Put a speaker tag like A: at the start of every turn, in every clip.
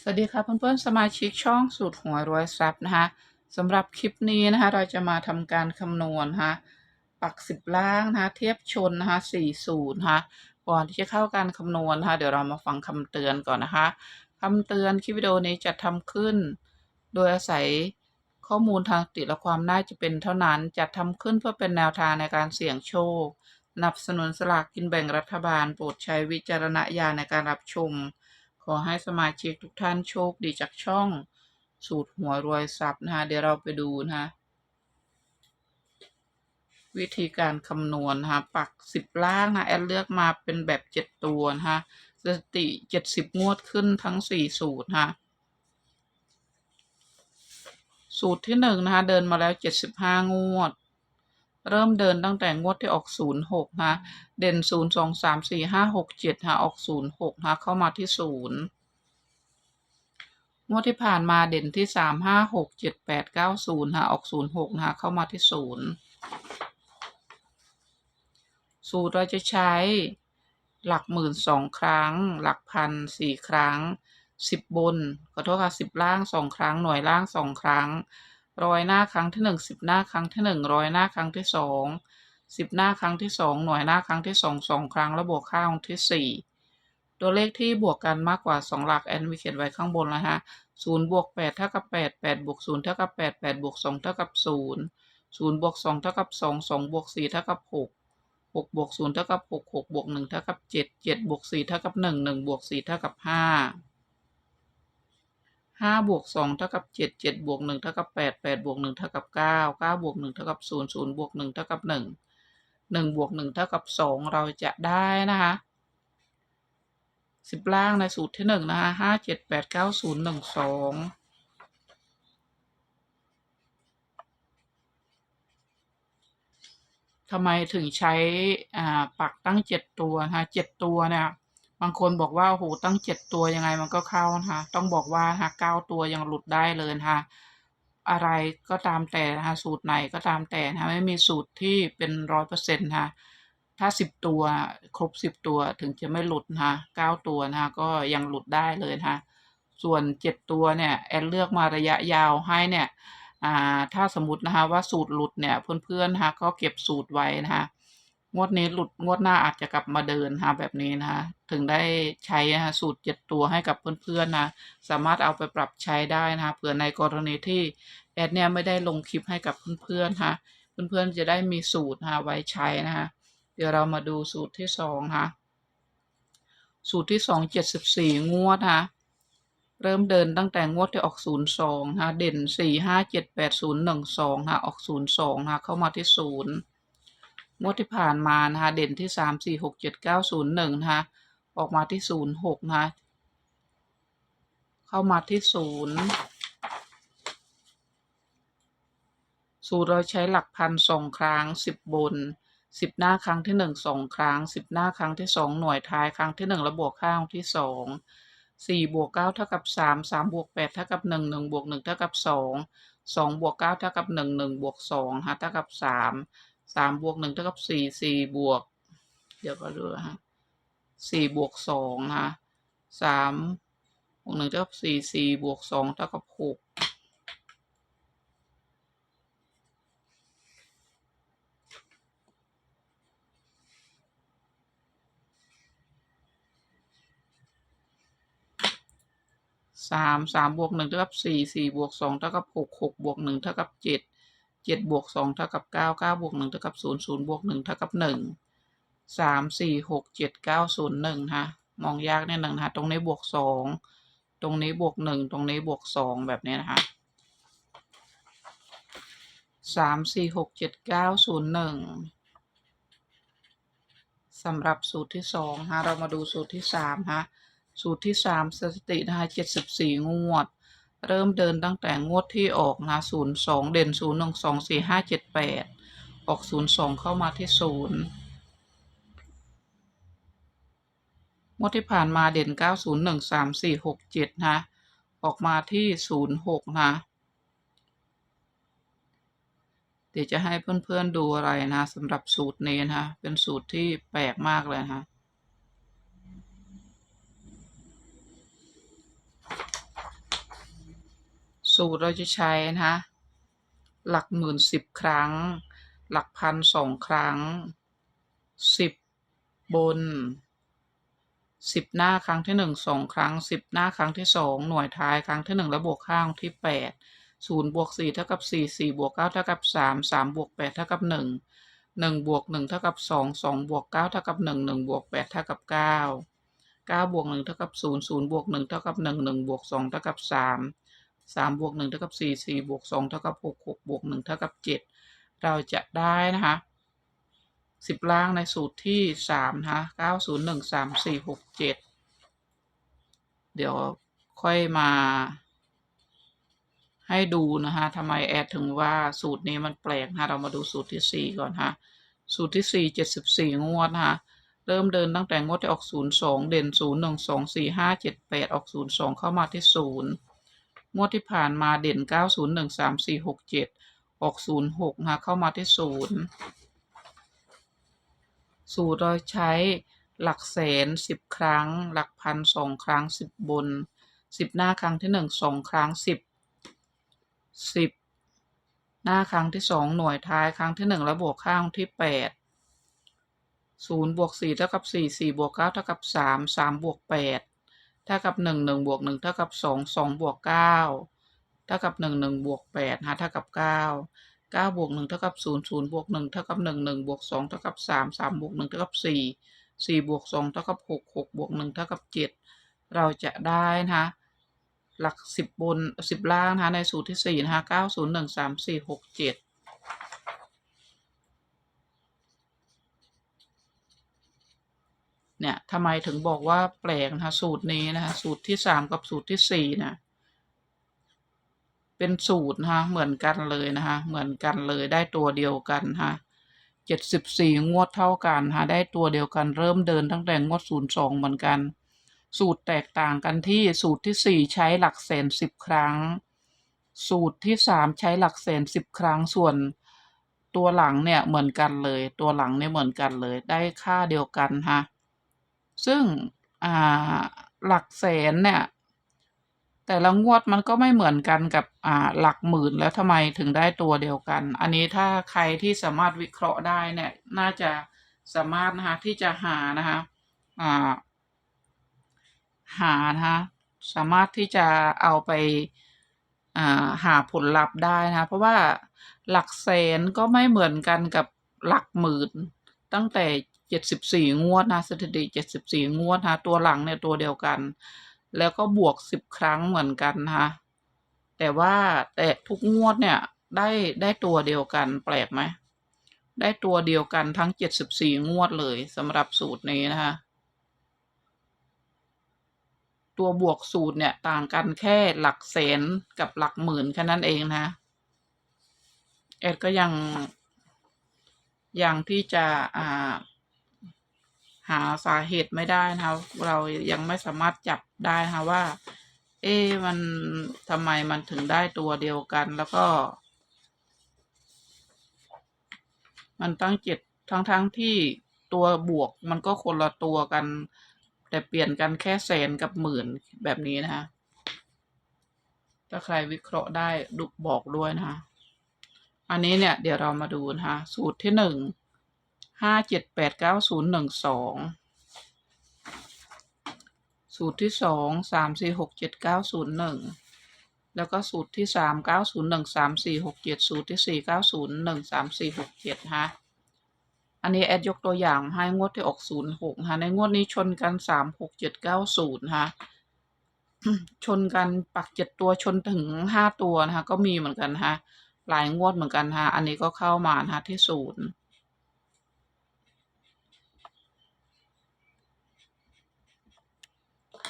A: สวัสดีค่ะเพื่อนๆสมาชิกช่องสูตรหัวรวยทรัพย์นะคะสำหรับคลิปนี้นะคะเราจะมาทำการคำนวณนะคะปักสิบล่างนะคะเทียบชนนะคะสี่สูตรนะคะก่อนที่จะเข้าการคำนวณนะคะเดี๋ยวเรามาฟังคำเตือนก่อนนะคะคำเตือนคลิปวิดีโอนี้จะทำขึ้น โดยอาศัยข้อมูลทางติและความน่าจะเป็นเท่านั้นจะทำขึ้นเพื่อเป็นแนวทางในการเสี่ยงโชคสนับสนุนสลากกินแบ่งรัฐบาล โปรดใช้วิจารณญาณในการรับชม อให้สมาชิกทุกท่านโชคดีจากช่อง สูตรหัวรวยทรัพย์นะคะเดี๋ยวเราไปดูนะคะวิธีการคำนวณนะคะปักสิบล่างนะแอดเลือกมาเป็นแบบเจ็ดตัวนะคะสติเจ็ดสิบงวดขึ้นทั้งสี่สูตรนะคะสูตรที่หนึ่งนะคะเดินมาแล้วเจ็ดสิบห้างวด เริ่มเดินตั้งแต่งวดที่ออกศูนย์หกนะเด่นศูนย์สองสามสี่ห้าหกเจ็ดฮะออกศูนย์หกฮะเข้ามาที่ศูนย์งวดที่ผ่านมาเด่นที่สามห้าหกเจ็ดแปดเก้าศูนย์ฮะออกศูนย์หกฮะเข้ามาที่ศูนย์สูตรเราจะใช้หลักหมื่นสองครั้ง หลักพันสี่ครั้งสิบบนขอโทษค่ะสิบล่างสองครั้งหน่วยล่างสองครั้ง ร้อยหน้าครั้งที่หนึ่งสิบหน้าครั้งที่หนึ่งร้อยหน้าครั้งที่สองสิบหน้าครั้งที่สองหน่วยหน้าครั้งที่สองสองครั้ง แล้วบวกค่าของที่สี่ตัวเลขที่บวกกันมากกว่าสองหลักแอนมีเขียนไว้ข้างบนแล้วฮะศูนย์บวกแปดเท่ากับแปดแปดบวกศูนย์เท่ากับแปดแปดบวกสองเท่ากับศูนย์ศูนย์บวกสองเท่ากับสองสองบวกสี่เท่ากับหกหกบวกศูนย์เท่ากับหกหกบวกหนึ่งเท่ากับเจ็ดเจ็ดบวกสี่เท่ากับหนึ่งหนึ่งบวกสี่เท่ากับห้า ห้าบวกสองเท่ากับเจ็ดเจ็ดบวกหนึ่งเท่ากับแปดแปดบวกหนึ่งเท่ากับเก้าเก้าบวกหนึ่งเท่ากับศูนย์ศูนย์บวกหนึ่งเท่ากับหนึ่งหนึ่งบวกหนึ่งเท่ากับสองเราจะได้นะคะสิบล่างในสูตรที่หนึ่งนะคะห้าเจ็ดแปดเก้าศูนย์หนึ่งสองทำไมถึงใช้อ่าปักตั้งเจ็ดตัวนะคะเจ็ดตัวเนี่ย บางคนบอกว่าโหตั้งเจ็ดตัวยังไงมันก็เข้านะคะต้องบอกว่านะคะเก้าตัวยังหลุดได้เลยนะคะอะไรก็ตามแต่นะคะสูตรไหนก็ตามแต่นะคะไม่มีสูตรที่เป็นร้อยเปอร์เซ็นต์นะคะถ้าสิบตัวครบสิบตัวถึงจะไม่หลุดนะคะเก้าตัวนะคะก็ยังหลุดได้เลยนะคะส่วนเจ็ดตัวเนี่ยแอนเลือกมาระยะยาวให้เนี่ยอ่าถ้าสมมตินะคะว่าสูตรหลุดเนี่ยเพื่อนๆนะคะก็เก็บสูตรไว้นะคะ งวดนี้หลุดงวดหน้าอาจจะกลับมาเดินนะแบบนี้นะคะถึงได้ใช้นะคะสูตรเจ็ดตัวให้กับเพื่อนๆนะสามารถเอาไปปรับใช้ได้นะคะเผื่อในกรณีที่แอดเนี่ยไม่ได้ลงคลิปให้กับเพื่อนๆนะคะเพื่อนๆจะได้มีสูตรนะคะไว้ใช้นะคะเดี๋ยวเรามาดูสูตรที่สองนะคะสูตรที่สองเจ็ดสิบสี่งวดนะคะเริ่มเดินตั้งแต่งวดที่ออกศูนย์สองนะคะเด่นสี่ห้าเจ็ดแปดศูนย์หนึ่งสองนะคะออกศูนย์สองนะคะเข้ามาที่ศูนย์ งวดที่ผ่านมานะคะเด่นที่สามสี่หกเจ็ดเก้าศูนย์หนึ่งนะคะออกมาที่ศูนย์หกนะคะเข้ามาที่ศูนย์สูตรเราใช้หลักพันสองครั้งสิบบนสิบหน้าครั้งที่หนึ่งสองครั้งสิบหน้าครั้งที่สองหน่วยท้ายครั้งที่หนึ่งแล้วบวกข้างที่สองสี่บวกเก้าเท่ากับสามสามบวกแปดเท่ากับหนึ่งหนึ่งบวกหนึ่งเท่ากับสองสองบวกเก้าเท่ากับหนึ่งหนึ่งบวกสองฮะเท่ากับสาม สามบวกหนึ่งเท่ากับสี่สี่บวก เดี๋ยวก็ดูนะฮะสี่บวกสองนะสามบวกหนึ่งเท่ากับสี่สี่บวกสองเท่ากับหกสามสามบวกหนึ่งเท่ากับสี่สี่บวกสองเท่ากับหกหกบวกหนึ่งเท่ากับเจ็ด เจ็ดบวกสองเท่ากับเก้าเก้าบวกหนึ่งเท่ากับศูนย์ศูนย์บวกหนึ่งเท่ากับหนึ่งสามสี่หกเจ็ดเก้าศูนย์หนึ่งฮะมองยากเนิดหนึ่งนะตรงนี้บวกสองตรงนี้บวกหนึ่งตรงนี้บวกสองแบบนี้นะคะสามสี่หกเจ็ดเก้าศูนย์หนึ่งสำหรับสูตรที่สองฮะเรามาดูสูตรที่สามฮะสูตรที่สามสถิตินะคะเจ็ดสิบสี่งวด เริ่มเดินตั้งแต่งวดที่ออกนะศูนย์สองเด่นศูนย์หนึ่งสองสี่ห้าเจ็ดแปดออกศูนย์สองเข้ามาที่ศูนย์งวดที่ผ่านมาเด่นเก้าศูนย์หนึ่งสามสี่หกเจ็ดนะ ออกมาที่ศูนย์หกนะ เดี๋ยวจะให้เพื่อนๆดูอะไรนะสำหรับสูตรนี้นะ เป็นสูตรที่แปลกมากเลยนะ สูตรเราจะใช้นะคะหลักหมื่นสิบครั้ง หลักพันสองครั้งสิบบนสิบหน้าครั้งที่หนึ่งสองครั้งสิบหน้าครั้งที่สองหน่วยท้ายครั้งที่หนึ่งแล้วบวกข้างที่แปดศูนย์บวกสี่เท่ากับสี่สี่บวกเก้าเท่ากับสามสามบวกแปดเท่ากับหนึ่งหนึ่งบวกหนึ่งเท่ากับสองสองบวกเก้าเท่ากับหนึ่งหนึ่งบวกแปดเท่ากับเก้าเก้าบวกหนึ่งเท่ากับศูนย์ศูนย์บวกหนึ่งเท่ากับหนึ่งหนึ่งบวกสองเท่ากับสาม สามบวกหนึ่งเท่ากับสี่สี่บวกสองเท่ากับหกหกบวกหนึ่งเท่ากับเจ็ดเราจะได้นะคะสิบล่างในสูตรที่สามนะคะเก้าศูนย์หนึ่งสามสี่หกเจ็ดเดี๋ยวค่อยมา ให้ดูนะคะทำไมแอดถึงว่าสูตรนี้มันแปลกนะคะเรามาดูสูตรที่สี่ก่อนฮะสูตรที่สี่เจ็ดสิบสี่งวดนะคะเริ่มเดินตั้งแต่งวดที่ออกศูนย์สองเด่นศูนย์หนึ่งสองสี่ห้าเจ็ดแปดออกศูนย์สองเข้ามาที่ศูนย์ งวดที่ผ่านมาเด่นเก้าศูนย์หนึ่งสามสี่หกเจ็ดออกศูนย์หกนะคะเข้ามาที่ศูนย์สูตรเราใช้หลักแสนสิบครั้ง หลักพันสองครั้งสิบบนสิบหน้าครั้งที่หนึ่งสองครั้งสิบสิบหน้าครั้งที่สองหน่วยท้ายครั้งที่หนึ่งแล้วบวกข้างที่แปดศูนย์บวกสี่เท่ากับสี่สี่บวกเก้าเท่ากับสามสามบวกแปด เท่ากับหนึ่งหนึ่งบวกหนึ่งเท่ากับสองสองบวกเก้าเท่ากับหนึ่งหนึ่งบวกแปดหาเท่ากับเก้าเก้าบวกหนึ่งเท่ากับศูนย์ศูนย์บวกหนึ่งเท่ากับหนึ่งหนึ่งบวกสองเท่ากับสามสามบวกหนึ่งเท่ากับสี่สี่บวกสองเท่ากับหกหกบวกหนึ่งเท่ากับเจ็ดเราจะได้นะคะหลักสิบบนสิบล่างนะคะในสูตรที่สี่นะคะเก้าศูนย์หนึ่งสามสี่หกเจ็ด เนี่ยทำไมถึงบอกว่าแปลกนะคะสูตรนี้นะคะสูตรที่สามกับสูตรที่สี่นะเป็นสูตรนะคะเหมือนกันเลยนะคะเหมือนกันเลยได้ตัวเดียวกันนะคะเจ็ดสิบสี่งวดเท่ากันนะคะได้ตัวเดียวกันเริ่มเดินตั้งแต่งวดศูนย์สองเหมือนกัน สูตรแตกต่างกันที่สูตรที่สี่ใช้หลักแสนสิบครั้ง สูตรที่สามใช้หลักแสนสิบครั้งส่วนตัวหลังเนี่ยเหมือนกันเลย ตัวหลังเนี่ยเหมือนกันเลย ได้ค่าเดียวกันฮะ ซึ่งหลักแสนเนี่ย แต่ละงวดมันก็ไม่เหมือนกันกับหลักหมื่นแล้วทำไมถึงได้ตัวเดียวกัน อันนี้ถ้าใครที่สามารถวิเคราะห์ได้เนี่ย น่าจะสามารถนะคะที่จะหานะคะหานะคะสามารถที่จะเอาไปหาผลลัพธ์ได้นะคะเพราะว่าหลักแสนก็ไม่เหมือนกันกับหลักหมื่นตั้งแต่ เจ็ดสิบสี่งวดนะสถิติเจ็ดสิบสี่งวดนะตัวหลังเนี่ยตัวเดียวกัน แล้วก็บวกสิบครั้งเหมือนกันนะคะแต่ว่าแต่ทุกงวดเนี่ยได้ได้ตัวเดียวกันแปลกไหมได้ตัวเดียวกันทั้งเจ็ดสิบสี่งวดเลยสำหรับสูตรนี้นะคะตัวบวกสูตรเนี่ยต่างกันแค่หลักแสนกับหลักหมื่นแค่นั้นเองนะเอ็ดก็ยัง ยังที่จะอ่า หาสาเหตุไม่ได้นะคะเรายังไม่สามารถจับได้นะคะว่า เอ๊มันทำไมมันถึงได้ตัวเดียวกันแล้วก็ มันตั้งเจ็ดทั้งทั้งที่ตัวบวกมันก็คนละตัวกัน แต่เปลี่ยนกันแค่แสนกับหมื่นแบบนี้นะคะถ้าใครวิเคราะห์ได้ดุบอกด้วยนะคะอันนี้เนี่ยเดี๋ยวเรามาดูนะคะสูตรที่หนึ่ง ห้าเจ็ดแปดเก้าศูนย์หนึ่งสองสูตรที่สองสามสี่หกเจ็ดเก้าศูนย์หนึ่งแล้วก็สูตรที่สามเก้าศูนย์หนึ่งสามสี่หกเจ็ดสูตรที่สี่เก้าศูนย์หนึ่งสามสี่หกเจ็ดฮะอันนี้แอดยกตัวอย่างให้งวดที่ออกศูนย์หกฮะในงวดนี้ชนกันสามหกเจ็ดเก้าศูนย์ฮะชนกันปักเจ็ดตัวชนถึงห้าตัวนะคะก็มีเหมือนกันฮะหลายงวดเหมือนกันฮะอันนี้ก็เข้ามานะฮะที่ศูนย์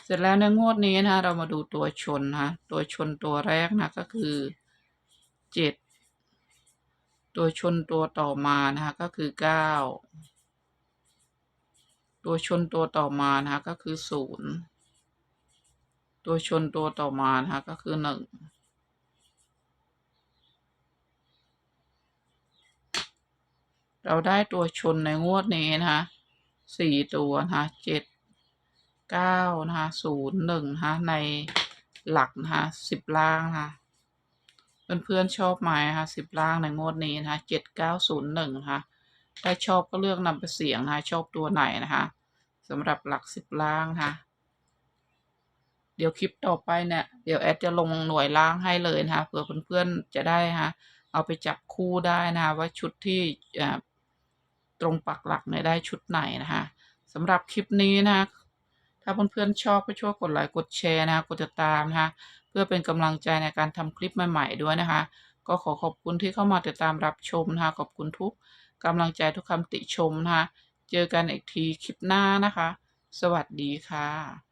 A: เสร็จแล้วในงวดนี้นะคะเรามาดูตัวชนนะตัวชนตัวแรกนะก็คือเจ็ดตัวชนตัวต่อมานะคะก็คือเก้าตัวชนตัวต่อมานะคะก็คือศูนย์ตัวชนตัวต่อมานะคะก็คือหนึ่งเราได้ตัวชนในงวดนี้นะคะสี่ตัวนะคะเจ็ด เก้านะคะศูนย์หนึ่งนะคะในหลักนะคะสิบล่างนะคะเพื่อนๆชอบไหมนะคะสิบล่างในงวดนี้นะคะเจ็ดเก้าศูนย์หนึ่งนะคะถ้าชอบก็เลือกนำไปเสี่ยงนะคะชอบตัวไหนนะคะสำหรับหลักสิบล่างนะคะเดี๋ยวคลิปต่อไปเนี่ย เดี๋ยวแอดจะลงหน่วยล่างให้เลยนะคะเผื่อเพื่อนๆจะได้ฮะเอาไปจับคู่ได้นะคะว่าชุดที่ตรงปักหลักเนี่ยได้ชุดไหนนะคะสำหรับคลิปนี้นะคะ ถ้าเพื่อนๆชอบก็ช่วยกดไลค์กดแชร์นะคะกดติดตามนะคะเพื่อเป็นกำลังใจในการทำคลิปใหม่ ๆ ด้วยนะคะ ก็ขอขอบคุณที่เข้ามาติดตามรับชมนะคะขอบคุณทุกกำลังใจทุกคำติชมนะคะเจอกันอีกทีคลิปหน้านะคะ สวัสดีค่ะ